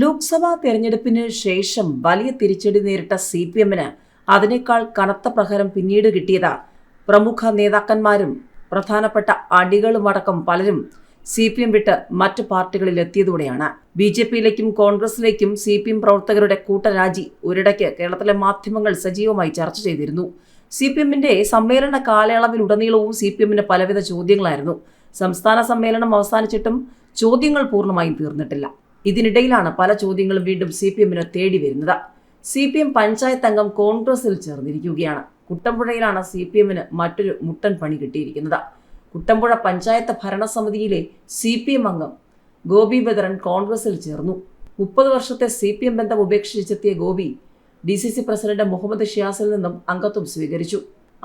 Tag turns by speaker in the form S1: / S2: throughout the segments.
S1: ലോക്സഭാ തെരഞ്ഞെടുപ്പിന് ശേഷം വലിയ തിരിച്ചടി നേരിട്ട സി പി എമ്മിന് അതിനേക്കാൾ കനത്ത പ്രഹരം പിന്നീട് കിട്ടിയത് പ്രമുഖ നേതാക്കന്മാരും പ്രധാനപ്പെട്ട അടികളുമടക്കം പലരും സി പി എം വിട്ട് മറ്റ് പാർട്ടികളിൽ എത്തിയതോടെയാണ് ബി ജെ പിയിലേക്കും കോൺഗ്രസിലേക്കും സി പി എം പ്രവർത്തകരുടെ കൂട്ടരാജി ഒരിടയ്ക്ക് കേരളത്തിലെ മാധ്യമങ്ങൾ സജീവമായി ചർച്ച ചെയ്തിരുന്നു സി പി എമ്മിന്റെ സമ്മേളന കാലയളവിലുടനീളവും സി പി എമ്മിന് പലവിധ ചോദ്യങ്ങളായിരുന്നു സംസ്ഥാന സമ്മേളനം അവസാനിച്ചിട്ടും ചോദ്യങ്ങൾ പൂർണ്ണമായും തീർന്നിട്ടില്ല ഇതിനിടയിലാണ് പല ചോദ്യങ്ങളും വീണ്ടും സി പി എമ്മിനെ തേടി വരുന്നത് സി പി എം പഞ്ചായത്ത് അംഗം കോൺഗ്രസിൽ ചേർന്നിരിക്കുകയാണ് കുട്ടമ്പുഴയിലാണ് സി പി എമ്മിന് മറ്റൊരു മുട്ടൻ പണി കിട്ടിയിരിക്കുന്നത് കുട്ടമ്പുഴ പഞ്ചായത്ത് ഭരണസമിതിയിലെ സി പി എം അംഗം ഗോപി ബദറൻ കോൺഗ്രസിൽ ചേർന്നു മുപ്പത് വർഷത്തെ സി പി എം ബന്ധം ഉപേക്ഷിച്ചെത്തിയ Gopi D C C president Muhammad ഷിയാസിൽ നിന്നും അംഗത്വം സ്വീകരിച്ചു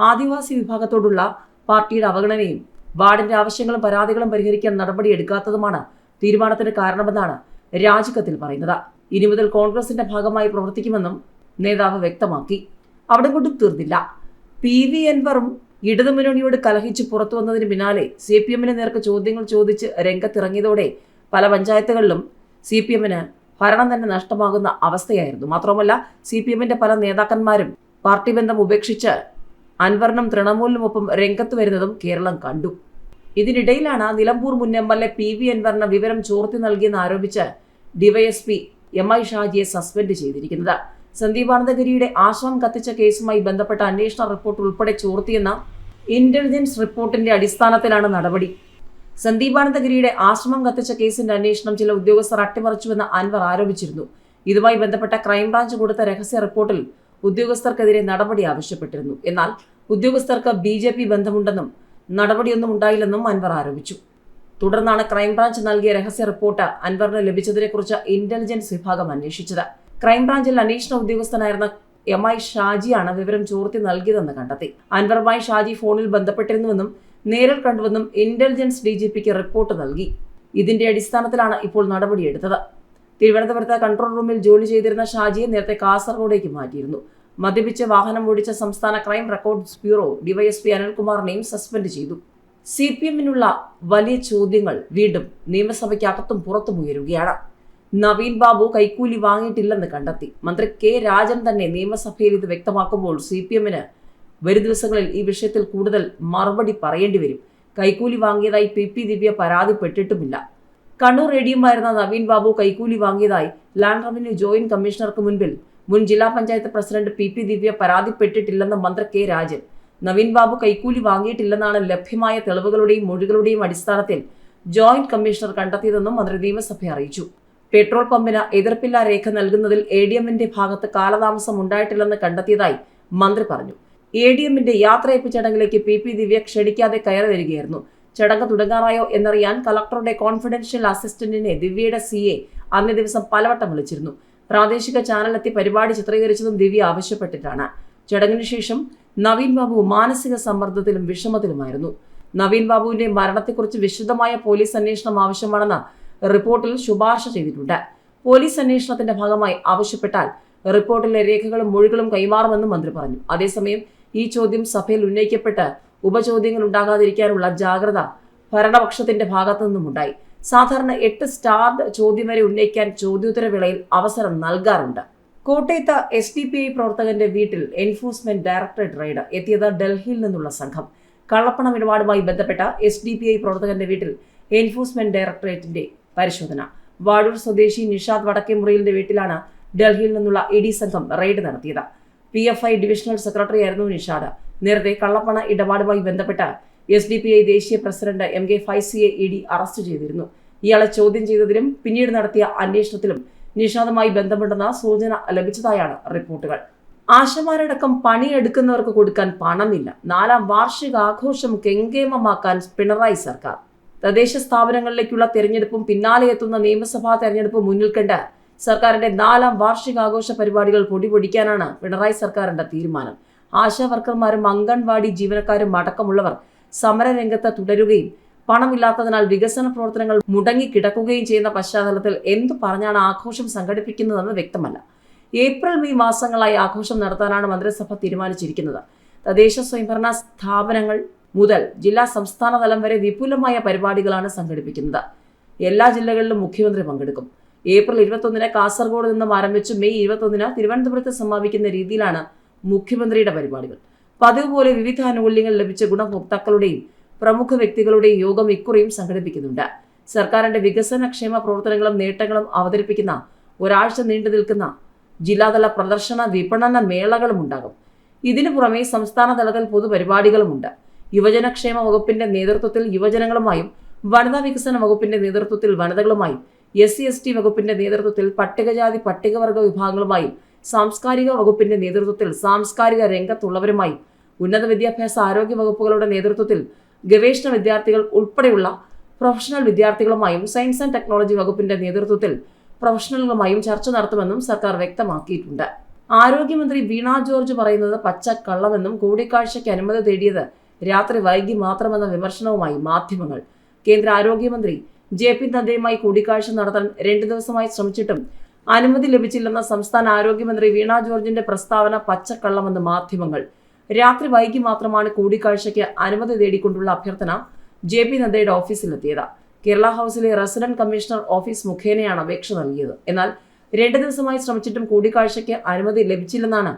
S1: ആദിവാസി വിഭാഗത്തോടുള്ള പാർട്ടിയുടെ അവഗണനയും വാർഡിന്റെ ആവശ്യങ്ങളും പരാതികളും പരിഹരിക്കാൻ നടപടിയെടുക്കാത്തതുമാണ് തീരുമാനത്തിന് കാരണമെന്നാണ് രാജിക്കത്തിൽ പറയുന്നത് ഇനി മുതൽ കോൺഗ്രസിന്റെ ഭാഗമായി പ്രവർത്തിക്കുമെന്നും നേതാവ് വ്യക്തമാക്കി അവിടെ കൊണ്ടും തീർന്നില്ല പി വി എൻവറും ഇടതുമുന്നണിയോട് കലഹിച്ച് പുറത്തു വന്നതിന് പിന്നാലെ സി പി എമ്മിന് നേർക്ക് ചോദ്യങ്ങൾ ചോദിച്ച് രംഗത്തിറങ്ങിയതോടെ പല പഞ്ചായത്തുകളിലും സി പി എമ്മിന് ഭരണം തന്നെ നഷ്ടമാകുന്ന അവസ്ഥയായിരുന്നു മാത്രമല്ല സി പി എമ്മിന്റെ പല നേതാക്കന്മാരും പാർട്ടി ബന്ധം ഉപേക്ഷിച്ച് അൻവറിനും തൃണമൂലിനുമൊപ്പം രംഗത്ത് വരുന്നതും കേരളം കണ്ടു ഇതിനിടയിലാണ് നിലമ്പൂർ മുൻ M L A P V അൻവറിന് വിവരം ചോർത്തി നൽകിയെന്ന് ആരോപിച്ച് ഡിവൈഎസ്പി എം ഐ ഷാജിയെ സസ്പെൻഡ് ചെയ്തിരിക്കുന്നത് സന്ദീപാനന്ദഗിരിയുടെ ആശ്രമം കത്തിച്ച കേസുമായി ബന്ധപ്പെട്ട അന്വേഷണ റിപ്പോർട്ട് ഉൾപ്പെടെ ചോർത്തിയെന്ന ഇന്റലിജൻസ് റിപ്പോർട്ടിന്റെ അടിസ്ഥാനത്തിലാണ് നടപടി സന്ദീപാനന്ദഗിരിയുടെ ആശ്രമം കത്തിച്ച കേസിന്റെ അന്വേഷണം ചില ഉദ്യോഗസ്ഥർ അട്ടിമറിച്ചുവെന്ന് അൻവർ ആരോപിച്ചിരുന്നു ഇതുമായി ബന്ധപ്പെട്ട ക്രൈംബ്രാഞ്ച് കൊടുത്ത രഹസ്യ റിപ്പോർട്ടിൽ ഉദ്യോഗസ്ഥർക്കെതിരെ നടപടി ആവശ്യപ്പെട്ടിരുന്നു എന്നാൽ ഉദ്യോഗസ്ഥർക്ക് ബി ബന്ധമുണ്ടെന്നും നടപടിയൊന്നും ഉണ്ടായില്ലെന്നും അൻവർ ആരോപിച്ചു തുടർന്നാണ് ക്രൈംബ്രാഞ്ച് നൽകിയ രഹസ്യ റിപ്പോർട്ട് അൻവറിന് ലഭിച്ചതിനെക്കുറിച്ച് ഇന്റലിജൻസ് വിഭാഗം അന്വേഷിച്ചത് ക്രൈംബ്രാഞ്ചിൽ അന്വേഷണ ഉദ്യോഗസ്ഥനായിരുന്ന എം ഐ ഷാജിയാണ് വിവരം ചോർത്തി നൽകിയതെന്ന് കണ്ടെത്തി അൻവറുമായി ഷാജി ഫോണിൽ ബന്ധപ്പെട്ടിരുന്നുവെന്നും നേരിൽ കണ്ടുവെന്നും ഇന്റലിജൻസ് ഡി ജി പിക്ക് റിപ്പോർട്ട് നൽകി ഇതിന്റെ അടിസ്ഥാനത്തിലാണ് ഇപ്പോൾ നടപടിയെടുത്തത് തിരുവനന്തപുരത്ത് കൺട്രോൾ റൂമിൽ ജോലി ചെയ്തിരുന്ന ഷാജിയെ നേരത്തെ കാസർഗോഡേക്ക് മാറ്റിയിരുന്നു മദ്യപിച്ച് വാഹനം ഓടിച്ച സംസ്ഥാന ക്രൈം റെക്കോർഡ്സ് ബ്യൂറോ ഡിവൈഎസ്പി അനിൽകുമാറിനെയും സസ്പെൻഡ് ചെയ്തു സി പി എമ്മിനുള്ള വലിയ ചോദ്യങ്ങൾ വീണ്ടും നിയമസഭയ്ക്കകത്തും പുറത്തും ഉയരുകയാണ് നവീൻ ബാബു കൈക്കൂലി വാങ്ങിയിട്ടില്ലെന്ന് കണ്ടെത്തി മന്ത്രി കെ രാജൻ തന്നെ നിയമസഭയിൽ ഇത് വ്യക്തമാക്കുമ്പോൾ സി പി എമ്മിന് വരും ദിവസങ്ങളിൽ ഈ വിഷയത്തിൽ കൂടുതൽ മറുപടി പറയേണ്ടി വരും കൈക്കൂലി വാങ്ങിയതായി പി പി ദിവ്യ പരാതിപ്പെട്ടിട്ടുമില്ല കണ്ണൂർ റേഡിയമായിരുന്ന നവീൻ ബാബു കൈക്കൂലി വാങ്ങിയതായി ലാൻഡ് റവന്യൂ ജോയിന്റ് കമ്മീഷണർക്ക് മുൻപിൽ മുൻ ജില്ലാ panchayat president P P Divya പരാതിപ്പെട്ടിട്ടില്ലെന്ന് മന്ത്രി കെ രാജൻ നവീൻ ബാബു കൈക്കൂലി വാങ്ങിയിട്ടില്ലെന്നാണ് ലഭ്യമായ തെളിവുകളുടെയും മൊഴികളുടെയും അടിസ്ഥാനത്തിൽ ജോയിന്റ് കമ്മീഷണർ കണ്ടെത്തിയതെന്നും മന്ത്രി നിയമസഭയെ അറിയിച്ചു പെട്രോൾ പമ്പിന് എതിർപ്പില്ലാ രേഖ നൽകുന്നതിൽ എ ഡി എമ്മിന്റെ ഭാഗത്ത് കാലതാമസം ഉണ്ടായിട്ടില്ലെന്ന് കണ്ടെത്തിയതായി മന്ത്രി പറഞ്ഞു എ ഡി എമ്മിന്റെ യാത്രയപ്പ് ചടങ്ങിലേക്ക് പി പി ദിവ്യ ക്ഷണിക്കാതെ കയറി വരികയായിരുന്നു ചടങ്ങ് തുടങ്ങാറായോ എന്നറിയാൻ കളക്ടറുടെ കോൺഫിഡൻഷ്യൽ അസിസ്റ്റന്റിനെ ദിവ്യയുടെ സി എ അന്നേ ദിവസം പലവട്ടം വിളിച്ചിരുന്നു പ്രാദേശിക ചാനലെത്തി പരിപാടി ചിത്രീകരിച്ചതും ദിവ്യ ആവശ്യപ്പെട്ടിട്ടാണ് ചടങ്ങിനു ശേഷം നവീൻ ബാബു മാനസിക സമ്മർദ്ദത്തിലും വിഷമത്തിലുമായിരുന്നു നവീൻ ബാബുവിന്റെ മരണത്തെക്കുറിച്ച് വിശദമായ പോലീസ് അന്വേഷണം ആവശ്യമാണെന്ന് റിപ്പോർട്ടിൽ ശുപാർശ ചെയ്തിട്ടുണ്ട് പോലീസ് അന്വേഷണത്തിന്റെ ഭാഗമായി ആവശ്യപ്പെട്ടാൽ റിപ്പോർട്ടിലെ രേഖകളും മൊഴികളും കൈമാറുമെന്നും മന്ത്രി പറഞ്ഞു അതേസമയം ഈ ചോദ്യം സഭയിൽ ഉന്നയിക്കപ്പെട്ട് ഉപചോദ്യങ്ങൾ ഉണ്ടാകാതിരിക്കാനുള്ള ജാഗ്രത ഭരണപക്ഷത്തിന്റെ ഭാഗത്തു നിന്നുമുണ്ടായി സാധാരണ എട്ട് സ്റ്റാർഡ് ചോദ്യം വരെ ഉന്നയിക്കാൻ ചോദ്യോത്തര വേളയിൽ അവസരം നൽകാറുണ്ട് കോട്ടയത്ത് എസ് ഡി പി ഐ പ്രവർത്തകന്റെ വീട്ടിൽ എൻഫോഴ്സ്മെന്റ് ഡയറക്ടറേറ്റ് റെയ്ഡ് എത്തിയത് ഡൽഹിയിൽ നിന്നുള്ള സംഘം കള്ളപ്പണം ഇടപാടുമായി ബന്ധപ്പെട്ട എസ് ഡി പി ഐ പ്രവർത്തകന്റെ വീട്ടിൽ എൻഫോഴ്സ്മെന്റ് ഡയറക്ടറേറ്റിന്റെ പരിശോധന വാഴൂർ സ്വദേശി നിഷാദ് മുറിയിലിന്റെ വീട്ടിലാണ് ഡൽഹിയിൽ നിന്നുള്ള ഇഡി സംഘം റെയ്ഡ് നടത്തിയത് P F I divisional secretary ആയിരുന്നു നിഷാദ് നേരത്തെ കള്ളപ്പണ ഇടപാടുമായി ബന്ധപ്പെട്ട് എസ് ഡി പി ഐ ദേശീയ പ്രസിഡന്റ് എം കെ ഫൈസിയെ ഇ ഡി അറസ്റ്റ് ചെയ്തിരുന്നു ഇയാളെ ചോദ്യം ചെയ്തതിലും പിന്നീട് നടത്തിയ അന്വേഷണത്തിലും നിഷാദുമായി ബന്ധമുണ്ടെന്ന സൂചന ലഭിച്ചതായാണ് റിപ്പോർട്ടുകൾ ആശമാരടക്കം പണിയെടുക്കുന്നവർക്ക് കൊടുക്കാൻ പണമില്ല നാലാം വാർഷിക ആഘോഷം കെങ്കേമമാക്കാൻ പിണറായി സർക്കാർ തദ്ദേശ സ്ഥാപനങ്ങളിലേക്കുള്ള തെരഞ്ഞെടുപ്പും പിന്നാലെ എത്തുന്ന നിയമസഭാ തെരഞ്ഞെടുപ്പ് മുന്നിൽ കണ്ട് സർക്കാരിന്റെ നാലാം വാർഷികാഘോഷ പരിപാടികൾ പൊടിപൊടിക്കാനാണ് പിണറായി സർക്കാരിന്റെ തീരുമാനം ആശാ വർക്കർമാരും അംഗൻവാടി ജീവനക്കാരും അടക്കമുള്ളവർ സമരരംഗത്ത് തുടരുകയും പണമില്ലാത്തതിനാൽ വികസന പ്രവർത്തനങ്ങൾ മുടങ്ങിക്കിടക്കുകയും ചെയ്യുന്ന പശ്ചാത്തലത്തിൽ എന്തു പറഞ്ഞാണ് ആഘോഷം സംഘടിപ്പിക്കുന്നതെന്ന് വ്യക്തമല്ല ഏപ്രിൽ മെയ് മാസങ്ങളായി ആഘോഷം നടത്താനാണ് മന്ത്രിസഭ തീരുമാനിച്ചിരിക്കുന്നത് തദ്ദേശ സ്വയംഭരണ സ്ഥാപനങ്ങൾ മുതൽ ജില്ലാ സംസ്ഥാന തലം വരെ വിപുലമായ പരിപാടികളാണ് സംഘടിപ്പിക്കുന്നത് എല്ലാ ജില്ലകളിലും മുഖ്യമന്ത്രി പങ്കെടുക്കും ഏപ്രിൽ ഇരുപത്തൊന്നിന് കാസർഗോഡ് നിന്നും ആരംഭിച്ച് മെയ് ഇരുപത്തൊന്നിന് തിരുവനന്തപുരത്ത് സമാപിക്കുന്ന രീതിയിലാണ് മുഖ്യമന്ത്രിയുടെ പരിപാടികൾ പതിവ് പോലെ വിവിധ ആനുകൂല്യങ്ങൾ ലഭിച്ച ഗുണഭോക്താക്കളുടെയും പ്രമുഖ വ്യക്തികളുടെയും യോഗം ഇക്കുറിയും സംഘടിപ്പിക്കുന്നുണ്ട് സർക്കാരിന്റെ വികസന ക്ഷേമ പ്രവർത്തനങ്ങളും നേട്ടങ്ങളും അവതരിപ്പിക്കുന്ന ഒരാഴ്ച നീണ്ടു നിൽക്കുന്ന ജില്ലാതല പ്രദർശന വിപണന മേളകളും ഉണ്ടാകും ഇതിനു പുറമെ സംസ്ഥാന തലത്തിൽ പൊതുപരിപാടികളുമുണ്ട് യുവജനക്ഷേമ വകുപ്പിന്റെ നേതൃത്വത്തിൽ യുവജനങ്ങളുമായും വനിതാ വികസന വകുപ്പിന്റെ നേതൃത്വത്തിൽ വനിതകളുമായും എസ് സി എസ് ടി വകുപ്പിന്റെ നേതൃത്വത്തിൽ പട്ടികജാതി പട്ടികവർഗ വിഭാഗങ്ങളുമായും സാംസ്കാരിക വകുപ്പിന്റെ നേതൃത്വത്തിൽ സാംസ്കാരിക രംഗത്തുള്ളവരുമായും ഉന്നത വിദ്യാഭ്യാസ ആരോഗ്യ വകുപ്പുകളുടെ നേതൃത്വത്തിൽ ഗവേഷണ വിദ്യാർത്ഥികൾ ഉൾപ്പെടെയുള്ള പ്രൊഫഷണൽ വിദ്യാർത്ഥികളുമായും സയൻസ് ആൻഡ് ടെക്നോളജി വകുപ്പിന്റെ നേതൃത്വത്തിൽ പ്രൊഫഷണലുകളുമായും ചർച്ച നടത്തുമെന്നും സർക്കാർ വ്യക്തമാക്കിയിട്ടുണ്ട് ആരോഗ്യമന്ത്രി വീണ ജോർജ് പറയുന്നത് പച്ച കള്ളമെന്നും കൂടിക്കാഴ്ചയ്ക്ക് അനുമതി തേടിയത് രാത്രി വൈകി മാത്രമെന്ന വിമർശനവുമായി മാധ്യമങ്ങൾ കേന്ദ്ര ആരോഗ്യമന്ത്രി ജെ പി നദ്ദയുമായി കൂടിക്കാഴ്ച നടത്താൻ രണ്ടു ദിവസമായി ശ്രമിച്ചിട്ടും അനുമതി ലഭിച്ചില്ലെന്ന സംസ്ഥാന ആരോഗ്യമന്ത്രി വീണ ജോർജിന്റെ പ്രസ്താവന പച്ചക്കള്ളമെന്ന് മാധ്യമങ്ങൾ രാത്രി വൈകി മാത്രമാണ് കൂടിക്കാഴ്ചയ്ക്ക് അനുമതി തേടിക്കൊണ്ടുള്ള അഭ്യർത്ഥന ജെ പി നദ്ദയുടെ ഓഫീസിലെത്തിയത് കേരള ഹൗസിലെ റെസിഡന്റ് കമ്മീഷണർ ഓഫീസ് മുഖേനയാണ് അപേക്ഷ നൽകിയത് എന്നാൽ രണ്ട് ദിവസമായി ശ്രമിച്ചിട്ടും കൂടിക്കാഴ്ചയ്ക്ക് അനുമതി ലഭിച്ചില്ലെന്നാണ്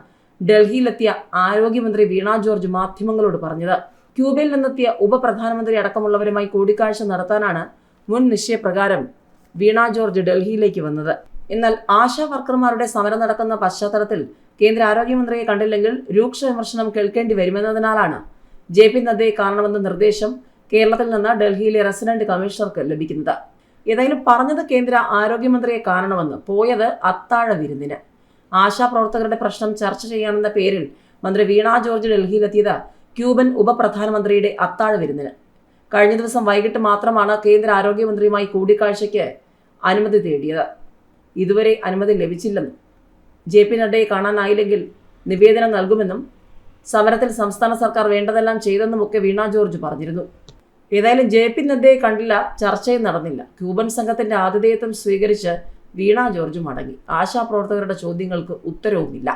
S1: ഡൽഹിയിലെത്തിയ ആരോഗ്യമന്ത്രി വീണ ജോർജ് മാധ്യമങ്ങളോട് പറഞ്ഞത് ക്യൂബയിൽ നിന്നെത്തിയ ഉപപ്രധാനമന്ത്രി അടക്കമുള്ളവരുമായി കൂടിക്കാഴ്ച നടത്താനാണ് മുൻ നിശ്ചയപ്രകാരം വീണ ജോർജ് ഡൽഹിയിലേക്ക് വന്നത് എന്നാൽ ആശാ വർക്കർമാരുടെ സമരം നടക്കുന്ന പശ്ചാത്തലത്തിൽ കേന്ദ്ര ആരോഗ്യമന്ത്രിയെ കണ്ടില്ലെങ്കിൽ രൂക്ഷ വിമർശനം കേൾക്കേണ്ടി വരുമെന്നതിനാലാണ് ജെ പി നദ്ദയെ കാണണമെന്ന നിർദ്ദേശം കേരളത്തിൽ നിന്ന് ഡൽഹിയിലെ റെസിഡന്റ് കമ്മീഷണർക്ക് ലഭിക്കുന്നത് ഏതായാലും പറഞ്ഞത് കേന്ദ്ര ആരോഗ്യമന്ത്രിയെ കാണണമെന്ന് പോയത് അത്താഴ വിരുന്നിന് പ്രവർത്തകരുടെ പ്രശ്നം ചർച്ച ചെയ്യാനെന്ന പേരിൽ മന്ത്രി വീണ ജോർജ് ഡൽഹിയിലെത്തിയത് ക്യൂബൻ ഉപപ്രധാനമന്ത്രിയുടെ അത്താഴ വിരുന്നിന് കഴിഞ്ഞ ദിവസം വൈകിട്ട് മാത്രമാണ് കേന്ദ്ര ആരോഗ്യമന്ത്രിയുമായി കൂടിക്കാഴ്ചയ്ക്ക് അനുമതി തേടിയത് ഇതുവരെ അനുമതി ലഭിച്ചില്ലെന്നും ജെ പി നഡ്ഡയെ കാണാനായില്ലെങ്കിൽ നിവേദനം നൽകുമെന്നും സമരത്തിൽ സംസ്ഥാന സർക്കാർ വേണ്ടതെല്ലാം ഒക്കെ വീണ ജോർജ് പറഞ്ഞിരുന്നു ഏതായാലും ജെ പി നദ്ദയെ കണ്ടില്ല ചർച്ചയും നടന്നില്ല ക്യൂബൻ സംഘത്തിന്റെ ആതിഥേയത്വം സ്വീകരിച്ച് വീണ ജോർജ് മടങ്ങി ആശാപ്രവർത്തകരുടെ ചോദ്യങ്ങൾക്ക് ഉത്തരവുമില്ല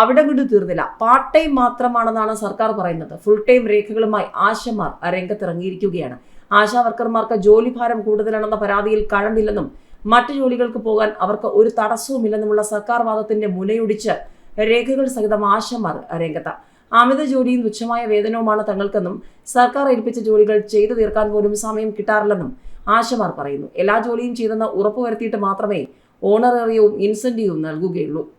S1: അവിടെ വിടു തീർന്നില്ല പാർട്ട് ടൈം മാത്രമാണെന്നാണ് സർക്കാർ പറയുന്നത് ഫുൾ ടൈം രേഖകളുമായി ആശമാർ രംഗത്തിറങ്ങിയിരിക്കുകയാണ് ആശാവർക്കർമാർക്ക് വർക്കർമാർക്ക് ജോലിഭാരം കൂടുതലാണെന്ന പരാതിയിൽ കഴമ്പില്ലെന്നും മറ്റു ജോലികൾക്ക് പോകാൻ അവർക്ക് ഒരു തടസ്സവുമില്ലെന്നുമുള്ള സർക്കാർ വാദത്തിന്റെ മുലയൊടിച്ച് രേഖകൾ സഹിതം ആശമാർ രംഗത്ത് അമിത ജോലിയും തുച്ഛമായ വേതനവുമാണ് തങ്ങൾക്കെന്നും സർക്കാർ ഏൽപ്പിച്ച ജോലികൾ ചെയ്തു തീർക്കാൻ പോലും സമയം കിട്ടാറില്ലെന്നും ആശമാർ പറയുന്നു എല്ലാ ജോലിയും ചെയ്തെന്ന് ഉറപ്പുവരുത്തിയിട്ട് മാത്രമേ ഓണറേറിയവും ഇൻസെന്റീവും നൽകുകയുള്ളൂ